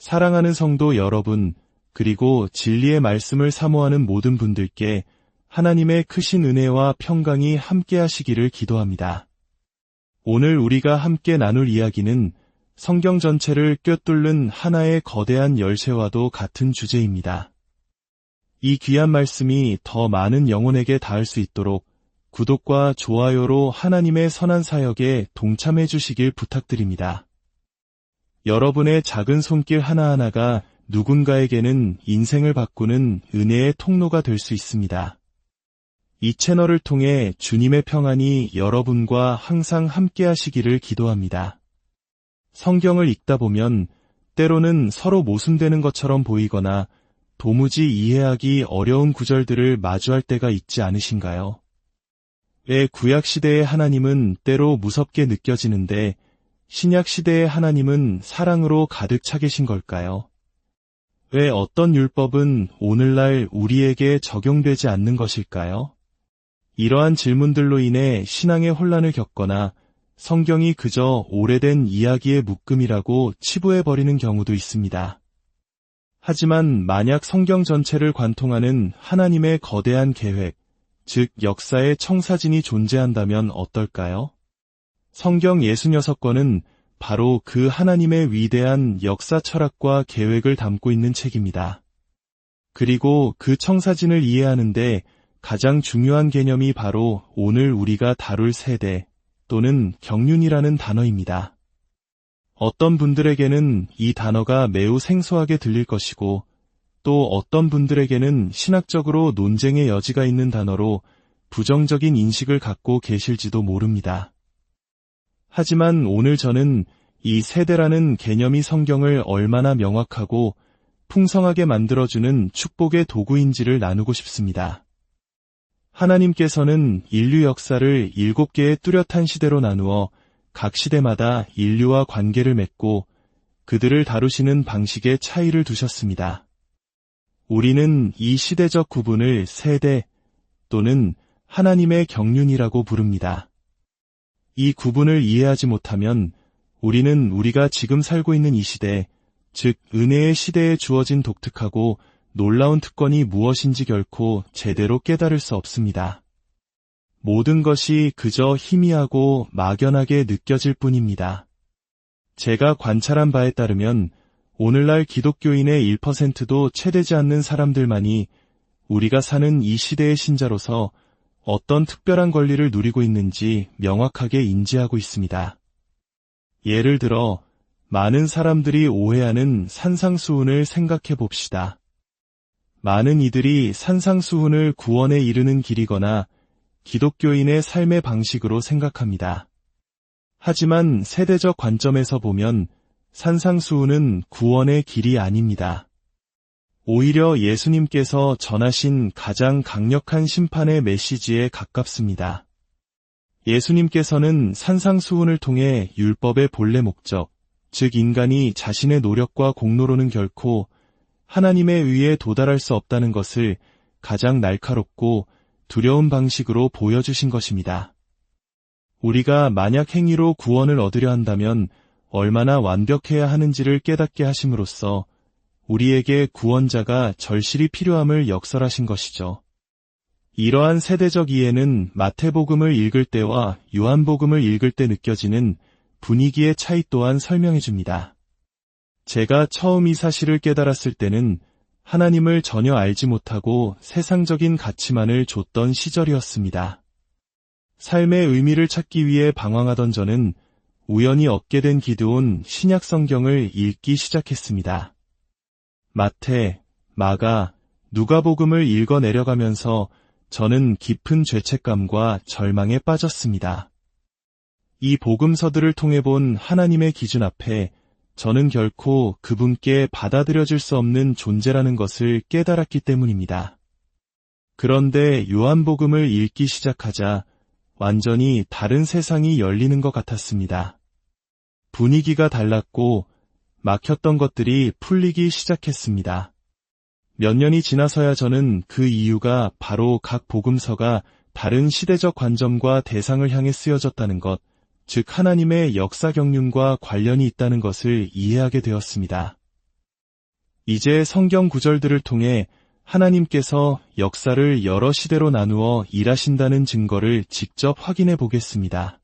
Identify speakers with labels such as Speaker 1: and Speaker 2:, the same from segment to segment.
Speaker 1: 사랑하는 성도 여러분, 그리고 진리의 말씀을 사모하는 모든 분들께 하나님의 크신 은혜와 평강이 함께 하시기를 기도합니다. 오늘 우리가 함께 나눌 이야기는 성경 전체를 꿰뚫는 하나의 거대한 열쇠와도 같은 주제입니다. 이 귀한 말씀이 더 많은 영혼에게 닿을 수 있도록 구독과 좋아요로 하나님의 선한 사역에 동참해 주시길 부탁드립니다. 여러분의 작은 손길 하나하나가 누군가에게는 인생을 바꾸는 은혜의 통로가 될 수 있습니다. 이 채널을 통해 주님의 평안이 여러분과 항상 함께 하시기를 기도합니다. 성경을 읽다 보면 때로는 서로 모순되는 것처럼 보이거나 도무지 이해하기 어려운 구절들을 마주할 때가 있지 않으신가요? 왜 구약시대의 하나님은 때로 무섭게 느껴지는데 신약 시대의 하나님은 사랑으로 가득 차 계신 걸까요? 왜 어떤 율법은 오늘날 우리에게 적용되지 않는 것일까요? 이러한 질문들로 인해 신앙의 혼란을 겪거나 성경이 그저 오래된 이야기의 묶음이라고 치부해버리는 경우도 있습니다. 하지만 만약 성경 전체를 관통하는 하나님의 거대한 계획, 즉 역사의 청사진이 존재한다면 어떨까요? 성경 66권은 바로 그 하나님의 위대한 역사 철학과 계획을 담고 있는 책입니다. 그리고 그 청사진을 이해하는데 가장 중요한 개념이 바로 오늘 우리가 다룰 세대 또는 경륜이라는 단어입니다. 어떤 분들에게는 이 단어가 매우 생소하게 들릴 것이고 또 어떤 분들에게는 신학적으로 논쟁의 여지가 있는 단어로 부정적인 인식을 갖고 계실지도 모릅니다. 하지만 오늘 저는 이 세대라는 개념이 성경을 얼마나 명확하고 풍성하게 만들어주는 축복의 도구인지를 나누고 싶습니다. 하나님께서는 인류 역사를 일곱 개의 뚜렷한 시대로 나누어 각 시대마다 인류와 관계를 맺고 그들을 다루시는 방식의 차이를 두셨습니다. 우리는 이 시대적 구분을 세대 또는 하나님의 경륜이라고 부릅니다. 이 구분을 이해하지 못하면 우리는 우리가 지금 살고 있는 이 시대, 즉 은혜의 시대에 주어진 독특하고 놀라운 특권이 무엇인지 결코 제대로 깨달을 수 없습니다. 모든 것이 그저 희미하고 막연하게 느껴질 뿐입니다. 제가 관찰한 바에 따르면 오늘날 기독교인의 1%도 채되지 않는 사람들만이 우리가 사는 이 시대의 신자로서 어떤 특별한 권리를 누리고 있는지 명확하게 인지하고 있습니다. 예를 들어 많은 사람들이 오해하는 산상수훈을 생각해 봅시다. 많은 이들이 산상수훈을 구원에 이르는 길이거나 기독교인의 삶의 방식으로 생각합니다. 하지만 세대적 관점에서 보면 산상수훈은 구원의 길이 아닙니다. 오히려 예수님께서 전하신 가장 강력한 심판의 메시지에 가깝습니다. 예수님께서는 산상수훈을 통해 율법의 본래 목적, 즉 인간이 자신의 노력과 공로로는 결코 하나님의 의에 도달할 수 없다는 것을 가장 날카롭고 두려운 방식으로 보여주신 것입니다. 우리가 만약 행위로 구원을 얻으려 한다면 얼마나 완벽해야 하는지를 깨닫게 하심으로써 우리에게 구원자가 절실히 필요함을 역설하신 것이죠. 이러한 세대적 이해는 마태복음을 읽을 때와 요한복음을 읽을 때 느껴지는 분위기의 차이 또한 설명해 줍니다. 제가 처음 이 사실을 깨달았을 때는 하나님을 전혀 알지 못하고 세상적인 가치만을 줬던 시절이었습니다. 삶의 의미를 찾기 위해 방황하던 저는 우연히 얻게 된 기드온 신약 성경을 읽기 시작했습니다. 마태, 마가, 누가복음을 읽어 내려가면서 저는 깊은 죄책감과 절망에 빠졌습니다. 이 복음서들을 통해 본 하나님의 기준 앞에 저는 결코 그분께 받아들여질 수 없는 존재라는 것을 깨달았기 때문입니다. 그런데 요한복음을 읽기 시작하자 완전히 다른 세상이 열리는 것 같았습니다. 분위기가 달랐고 막혔던 것들이 풀리기 시작했습니다. 몇 년이 지나서야 저는 그 이유가 바로 각 복음서가 다른 시대적 관점과 대상을 향해 쓰여졌다는 것, 즉 하나님의 역사 경륜과 관련이 있다는 것을 이해하게 되었습니다. 이제 성경 구절들을 통해 하나님께서 역사를 여러 시대로 나누어 일하신다는 증거를 직접 확인해 보겠습니다.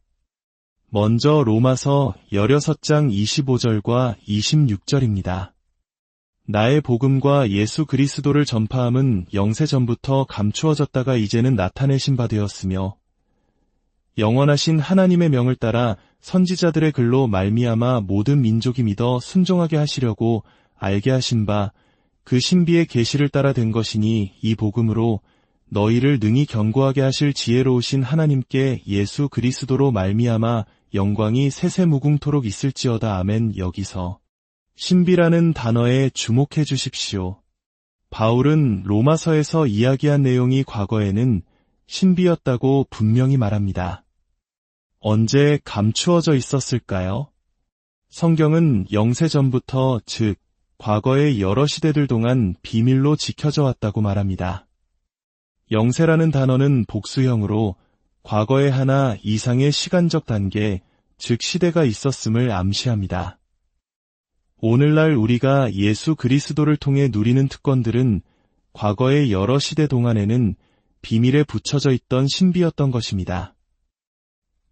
Speaker 1: 먼저 로마서 16장 25절과 26절입니다. 나의 복음과 예수 그리스도를 전파함은 영세 전부터 감추어졌다가 이제는 나타내신 바 되었으며 영원하신 하나님의 명을 따라 선지자들의 글로 말미암아 모든 민족이 믿어 순종하게 하시려고 알게 하신 바 그 신비의 계시를 따라 된 것이니 이 복음으로 너희를 능히 견고하게 하실 지혜로우신 하나님께 예수 그리스도로 말미암아 영광이 세세무궁토록 있을지어다 아멘 여기서 신비라는 단어에 주목해 주십시오. 바울은 로마서에서 이야기한 내용이 과거에는 신비였다고 분명히 말합니다. 언제 감추어져 있었을까요? 성경은 영세 전부터 즉 과거의 여러 시대들 동안 비밀로 지켜져 왔다고 말합니다. 영세라는 단어는 복수형으로 과거의 하나 이상의 시간적 단계, 즉 시대가 있었음을 암시합니다. 오늘날 우리가 예수 그리스도를 통해 누리는 특권들은 과거의 여러 시대 동안에는 비밀에 붙여져 있던 신비였던 것입니다.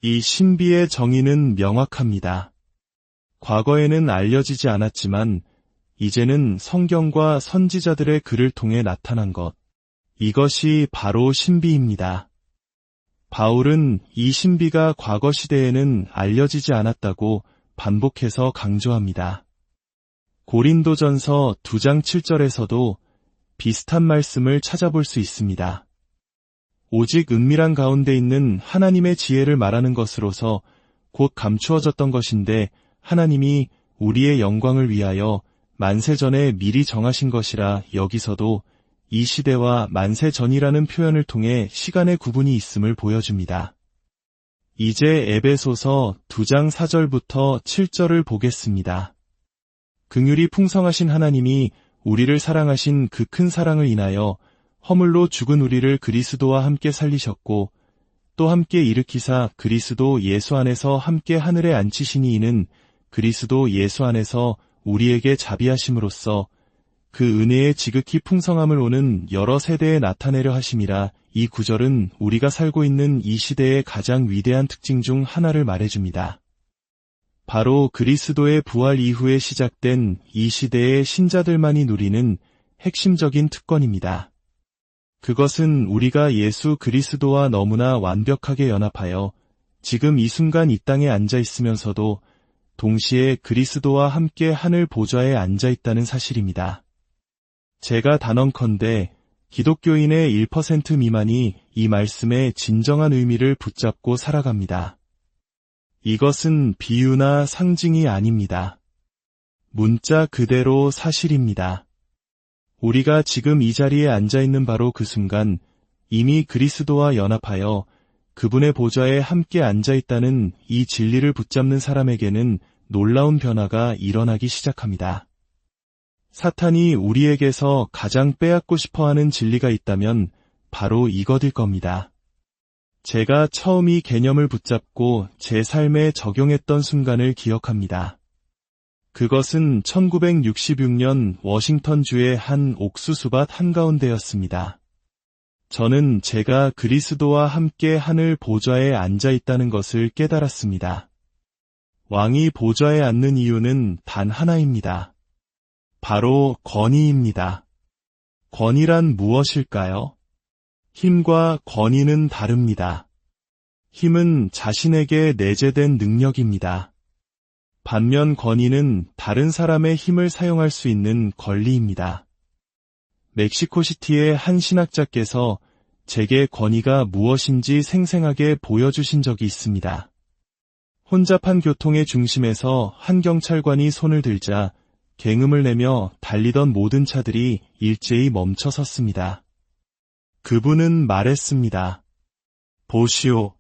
Speaker 1: 이 신비의 정의는 명확합니다. 과거에는 알려지지 않았지만 이제는 성경과 선지자들의 글을 통해 나타난 것. 이것이 바로 신비입니다. 바울은 이 신비가 과거 시대에는 알려지지 않았다고 반복해서 강조합니다. 고린도전서 2장 7절에서도 비슷한 말씀을 찾아볼 수 있습니다. 오직 은밀한 가운데 있는 하나님의 지혜를 말하는 것으로서 곧 감추어졌던 것인데 하나님이 우리의 영광을 위하여 만세 전에 미리 정하신 것이라 여기서도 이 시대와 만세 전이라는 표현을 통해 시간의 구분이 있음을 보여줍니다. 이제 에베소서 2장 4절부터 7절을 보겠습니다. 긍휼이 풍성하신 하나님이 우리를 사랑하신 그 큰 사랑을 인하여 허물로 죽은 우리를 그리스도와 함께 살리셨고 또 함께 일으키사 그리스도 예수 안에서 함께 하늘에 앉히시니 이는 그리스도 예수 안에서 우리에게 자비하심으로써 그 은혜의 지극히 풍성함을 오는 여러 세대에 나타내려 하심이라 이 구절은 우리가 살고 있는 이 시대의 가장 위대한 특징 중 하나를 말해줍니다. 바로 그리스도의 부활 이후에 시작된 이 시대의 신자들만이 누리는 핵심적인 특권입니다. 그것은 우리가 예수 그리스도와 너무나 완벽하게 연합하여 지금 이 순간 이 땅에 앉아 있으면서도 동시에 그리스도와 함께 하늘 보좌에 앉아 있다는 사실입니다. 제가 단언컨대 기독교인의 1% 미만이 이 말씀의 진정한 의미를 붙잡고 살아갑니다. 이것은 비유나 상징이 아닙니다. 문자 그대로 사실입니다. 우리가 지금 이 자리에 앉아 있는 바로 그 순간 이미 그리스도와 연합하여 그분의 보좌에 함께 앉아 있다는 이 진리를 붙잡는 사람에게는 놀라운 변화가 일어나기 시작합니다. 사탄이 우리에게서 가장 빼앗고 싶어 하는 진리가 있다면 바로 이것일 겁니다. 제가 처음 이 개념을 붙잡고 제 삶에 적용했던 순간을 기억합니다. 그것은 1966년 워싱턴주의 한 옥수수밭 한가운데였습니다. 저는 제가 그리스도와 함께 하늘 보좌에 앉아 있다는 것을 깨달았습니다. 왕이 보좌에 앉는 이유는 단 하나입니다. 바로 권위입니다. 권위란 무엇일까요? 힘과 권위는 다릅니다. 힘은 자신에게 내재된 능력입니다. 반면 권위는 다른 사람의 힘을 사용할 수 있는 권리입니다. 멕시코시티의 한 신학자께서 제게 권위가 무엇인지 생생하게 보여주신 적이 있습니다. 혼잡한 교통의 중심에서 한 경찰관이 손을 들자 갱음을 내며 달리던 모든 차들이 일제히 멈춰 섰습니다. 그분은 말했습니다. 보시오.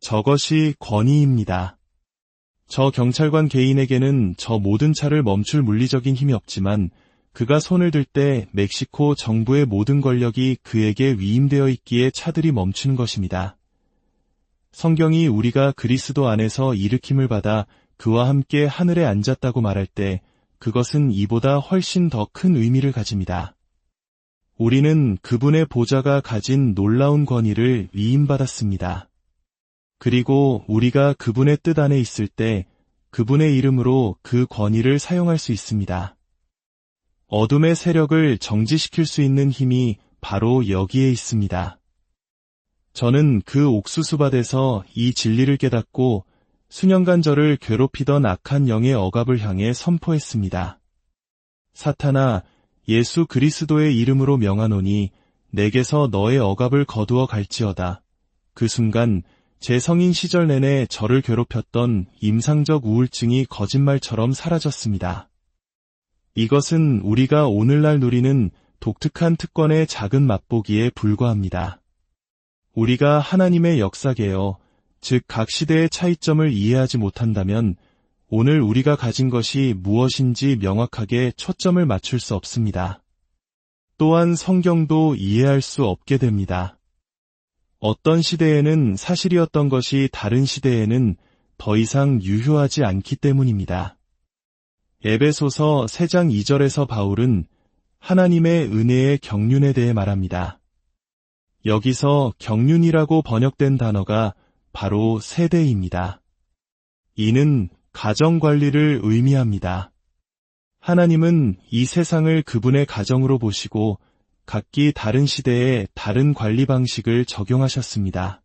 Speaker 1: 저것이 권위입니다. 저 경찰관 개인에게는 저 모든 차를 멈출 물리적인 힘이 없지만 그가 손을 들 때 멕시코 정부의 모든 권력이 그에게 위임되어 있기에 차들이 멈추는 것입니다. 성경이 우리가 그리스도 안에서 일으킴을 받아 그와 함께 하늘에 앉았다고 말할 때 그것은 이보다 훨씬 더 큰 의미를 가집니다. 우리는 그분의 보좌가 가진 놀라운 권위를 위임받았습니다. 그리고 우리가 그분의 뜻 안에 있을 때 그분의 이름으로 그 권위를 사용할 수 있습니다. 어둠의 세력을 정지시킬 수 있는 힘이 바로 여기에 있습니다. 저는 그 옥수수밭에서 이 진리를 깨닫고 수년간 저를 괴롭히던 악한 영의 억압을 향해 선포했습니다. 사탄아, 예수 그리스도의 이름으로 명하노니 내게서 너의 억압을 거두어 갈지어다. 그 순간 제 성인 시절 내내 저를 괴롭혔던 임상적 우울증이 거짓말처럼 사라졌습니다. 이것은 우리가 오늘날 누리는 독특한 특권의 작은 맛보기에 불과합니다. 우리가 하나님의 역사계여, 즉 각 시대의 차이점을 이해하지 못한다면 오늘 우리가 가진 것이 무엇인지 명확하게 초점을 맞출 수 없습니다. 또한 성경도 이해할 수 없게 됩니다. 어떤 시대에는 사실이었던 것이 다른 시대에는 더 이상 유효하지 않기 때문입니다. 에베소서 3장 2절에서 바울은 하나님의 은혜의 경륜에 대해 말합니다. 여기서 경륜이라고 번역된 단어가 바로 세대입니다. 이는 가정관리를 의미합니다. 하나님은 이 세상을 그분의 가정으로 보시고 각기 다른 시대에 다른 관리 방식을 적용하셨습니다.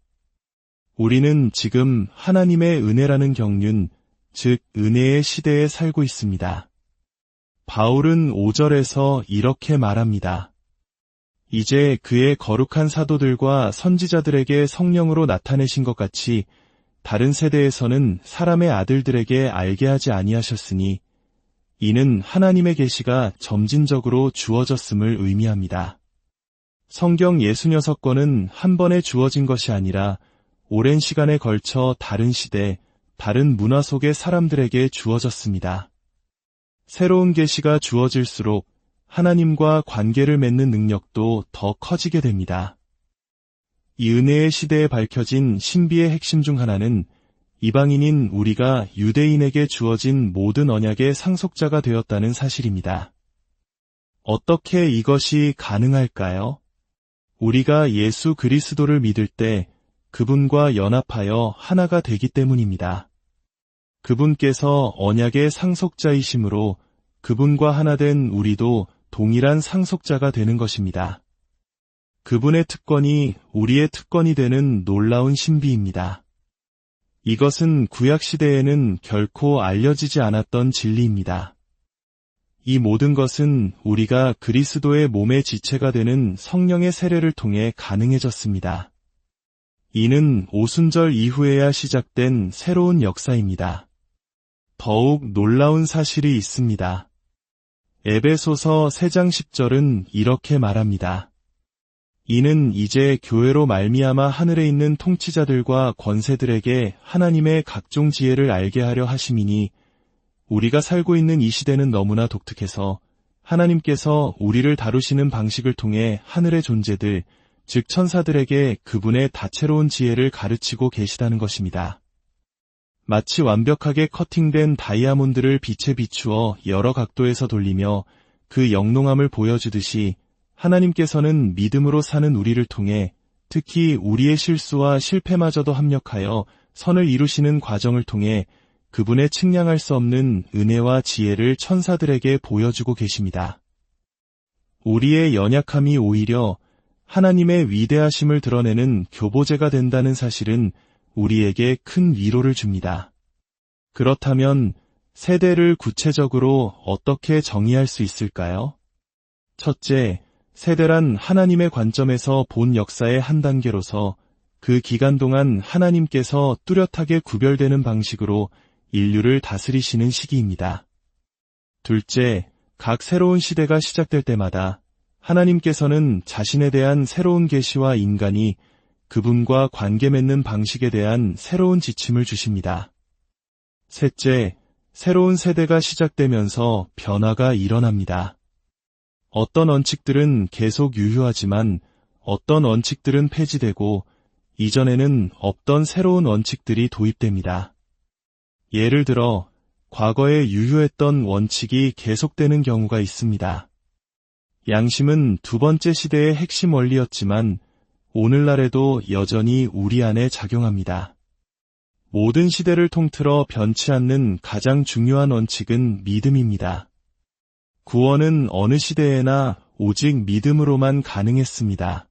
Speaker 1: 우리는 지금 하나님의 은혜라는 경륜, 즉 은혜의 시대에 살고 있습니다. 바울은 5절에서 이렇게 말합니다. 이제 그의 거룩한 사도들과 선지자들에게 성령으로 나타내신 것 같이 다른 세대에서는 사람의 아들들에게 알게 하지 아니하셨으니 이는 하나님의 계시가 점진적으로 주어졌음을 의미합니다. 성경 66권은 한 번에 주어진 것이 아니라 오랜 시간에 걸쳐 다른 시대, 다른 문화 속의 사람들에게 주어졌습니다. 새로운 계시가 주어질수록 하나님과 관계를 맺는 능력도 더 커지게 됩니다. 이 은혜의 시대에 밝혀진 신비의 핵심 중 하나는 이방인인 우리가 유대인에게 주어진 모든 언약의 상속자가 되었다는 사실입니다. 어떻게 이것이 가능할까요? 우리가 예수 그리스도를 믿을 때 그분과 연합하여 하나가 되기 때문입니다. 그분께서 언약의 상속자이심으로 그분과 하나 된 우리도 동일한 상속자가 되는 것입니다. 그분의 특권이 우리의 특권이 되는 놀라운 신비입니다. 이것은 구약시대에는 결코 알려지지 않았던 진리입니다. 이 모든 것은 우리가 그리스도의 몸의 지체가 되는 성령의 세례를 통해 가능해졌습니다. 이는 오순절 이후에야 시작된 새로운 역사입니다. 더욱 놀라운 사실이 있습니다. 에베소서 3장 10절은 이렇게 말합니다. 이는 이제 교회로 말미암아 하늘에 있는 통치자들과 권세들에게 하나님의 각종 지혜를 알게 하려 하심이니 우리가 살고 있는 이 시대는 너무나 독특해서 하나님께서 우리를 다루시는 방식을 통해 하늘의 존재들, 즉 천사들에게 그분의 다채로운 지혜를 가르치고 계시다는 것입니다. 마치 완벽하게 커팅된 다이아몬드를 빛에 비추어 여러 각도에서 돌리며 그 영롱함을 보여주듯이 하나님께서는 믿음으로 사는 우리를 통해 특히 우리의 실수와 실패마저도 합력하여 선을 이루시는 과정을 통해 그분의 측량할 수 없는 은혜와 지혜를 천사들에게 보여주고 계십니다. 우리의 연약함이 오히려 하나님의 위대하심을 드러내는 교보제가 된다는 사실은 우리에게 큰 위로를 줍니다. 그렇다면 세대를 구체적으로 어떻게 정의할 수 있을까요? 첫째, 세대란 하나님의 관점에서 본 역사의 한 단계로서 그 기간 동안 하나님께서 뚜렷하게 구별되는 방식으로 인류를 다스리시는 시기입니다. 둘째, 각 새로운 시대가 시작될 때마다 하나님께서는 자신에 대한 새로운 계시와 인간이 그분과 관계 맺는 방식에 대한 새로운 지침을 주십니다. 셋째, 새로운 세대가 시작되면서 변화가 일어납니다. 어떤 원칙들은 계속 유효하지만 어떤 원칙들은 폐지되고 이전에는 없던 새로운 원칙들이 도입됩니다. 예를 들어 과거에 유효했던 원칙이 계속되는 경우가 있습니다. 양심은 두 번째 시대의 핵심 원리였지만 오늘날에도 여전히 우리 안에 작용합니다. 모든 시대를 통틀어 변치 않는 가장 중요한 원칙은 믿음입니다. 구원은 어느 시대에나 오직 믿음으로만 가능했습니다.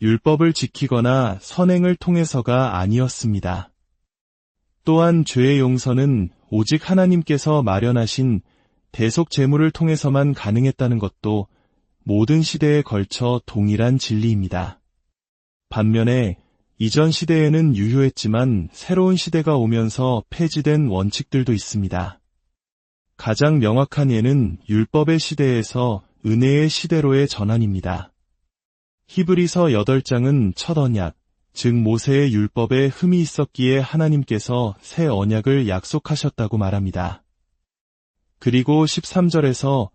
Speaker 1: 율법을 지키거나 선행을 통해서가 아니었습니다. 또한 죄의 용서는 오직 하나님께서 마련하신 대속 제물을 통해서만 가능했다는 것도 모든 시대에 걸쳐 동일한 진리입니다. 반면에 이전 시대에는 유효했지만 새로운 시대가 오면서 폐지된 원칙들도 있습니다. 가장 명확한 예는 율법의 시대에서 은혜의 시대로의 전환입니다. 히브리서 8장은 첫 언약, 즉 모세의 율법에 흠이 있었기에 하나님께서 새 언약을 약속하셨다고 말합니다. 그리고 13절에서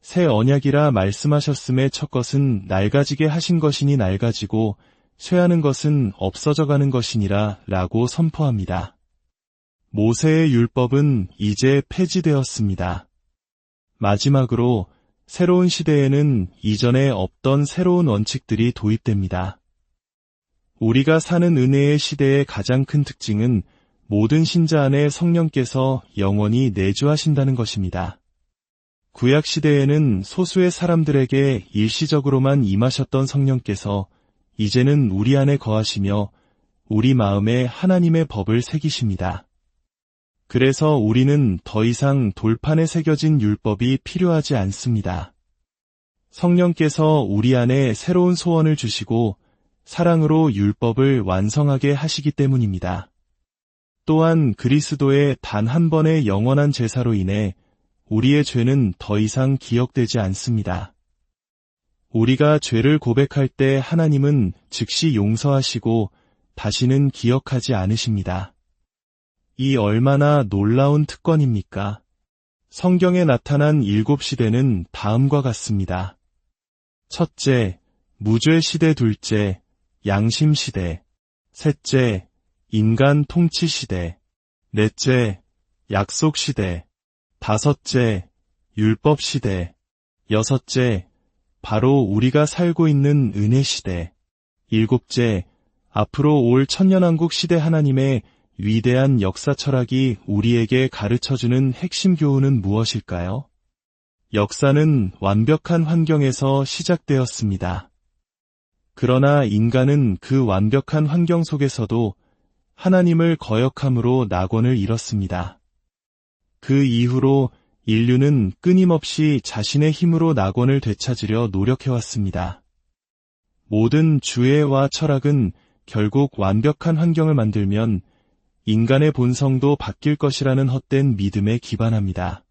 Speaker 1: 새 언약이라 말씀하셨음에 첫 것은 낡아지게 하신 것이니 낡아지고 쇠하는 것은 없어져 가는 것이니라 라고 선포합니다. 모세의 율법은 이제 폐지되었습니다. 마지막으로 새로운 시대에는 이전에 없던 새로운 원칙들이 도입됩니다. 우리가 사는 은혜의 시대의 가장 큰 특징은 모든 신자 안에 성령께서 영원히 내주하신다는 것입니다. 구약 시대에는 소수의 사람들에게 일시적으로만 임하셨던 성령께서 이제는 우리 안에 거하시며 우리 마음에 하나님의 법을 새기십니다. 그래서 우리는 더 이상 돌판에 새겨진 율법이 필요하지 않습니다. 성령께서 우리 안에 새로운 소원을 주시고 사랑으로 율법을 완성하게 하시기 때문입니다. 또한 그리스도의 단 한 번의 영원한 제사로 인해 우리의 죄는 더 이상 기억되지 않습니다. 우리가 죄를 고백할 때 하나님은 즉시 용서하시고 다시는 기억하지 않으십니다. 이 얼마나 놀라운 특권입니까? 성경에 나타난 일곱 시대는 다음과 같습니다. 첫째, 무죄 시대 둘째, 양심 시대. 셋째, 인간 통치 시대. 넷째, 약속 시대. 다섯째, 율법 시대. 여섯째, 바로 우리가 살고 있는 은혜 시대. 일곱째, 앞으로 올 천년왕국 시대 하나님의 위대한 역사 철학이 우리에게 가르쳐주는 핵심 교훈은 무엇일까요? 역사는 완벽한 환경에서 시작되었습니다. 그러나 인간은 그 완벽한 환경 속에서도 하나님을 거역함으로 낙원을 잃었습니다. 그 이후로 인류는 끊임없이 자신의 힘으로 낙원을 되찾으려 노력해왔습니다. 모든 주애와 철학은 결국 완벽한 환경을 만들면 인간의 본성도 바뀔 것이라는 헛된 믿음에 기반합니다.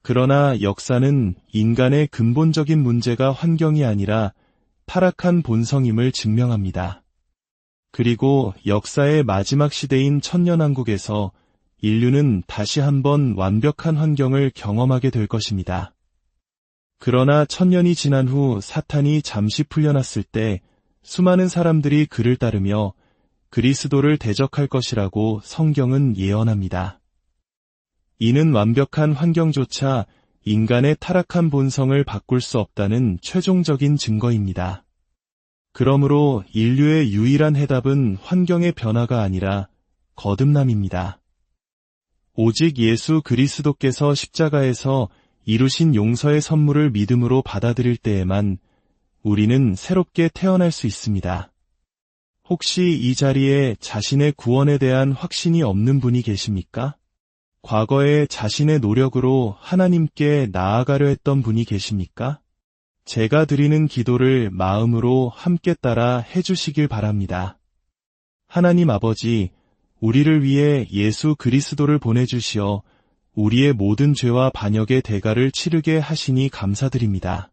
Speaker 1: 그러나 역사는 인간의 근본적인 문제가 환경이 아니라 타락한 본성임을 증명합니다. 그리고 역사의 마지막 시대인 천년왕국에서 인류는 다시 한번 완벽한 환경을 경험하게 될 것입니다. 그러나 천년이 지난 후 사탄이 잠시 풀려났을 때 수많은 사람들이 그를 따르며 그리스도를 대적할 것이라고 성경은 예언합니다. 이는 완벽한 환경조차 인간의 타락한 본성을 바꿀 수 없다는 최종적인 증거입니다. 그러므로 인류의 유일한 해답은 환경의 변화가 아니라 거듭남입니다. 오직 예수 그리스도께서 십자가에서 이루신 용서의 선물을 믿음으로 받아들일 때에만 우리는 새롭게 태어날 수 있습니다. 혹시 이 자리에 자신의 구원에 대한 확신이 없는 분이 계십니까? 과거에 자신의 노력으로 하나님께 나아가려 했던 분이 계십니까? 제가 드리는 기도를 마음으로 함께 따라 해주시길 바랍니다. 하나님 아버지, 우리를 위해 예수 그리스도를 보내주시어 우리의 모든 죄와 반역의 대가를 치르게 하시니 감사드립니다.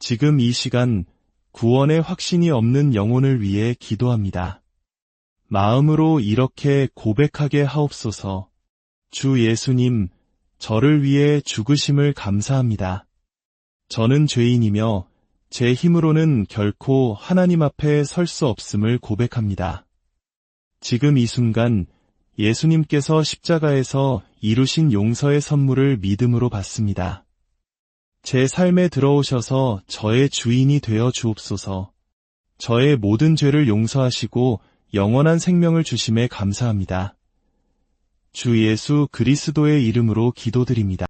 Speaker 1: 지금 이 시간 구원의 확신이 없는 영혼을 위해 기도합니다. 마음으로 이렇게 고백하게 하옵소서. 주 예수님, 저를 위해 죽으심을 감사합니다. 저는 죄인이며 제 힘으로는 결코 하나님 앞에 설 수 없음을 고백합니다. 지금 이 순간 예수님께서 십자가에서 이루신 용서의 선물을 믿음으로 받습니다. 제 삶에 들어오셔서 저의 주인이 되어 주옵소서. 저의 모든 죄를 용서하시고 영원한 생명을 주심에 감사합니다. 주 예수 그리스도의 이름으로 기도드립니다.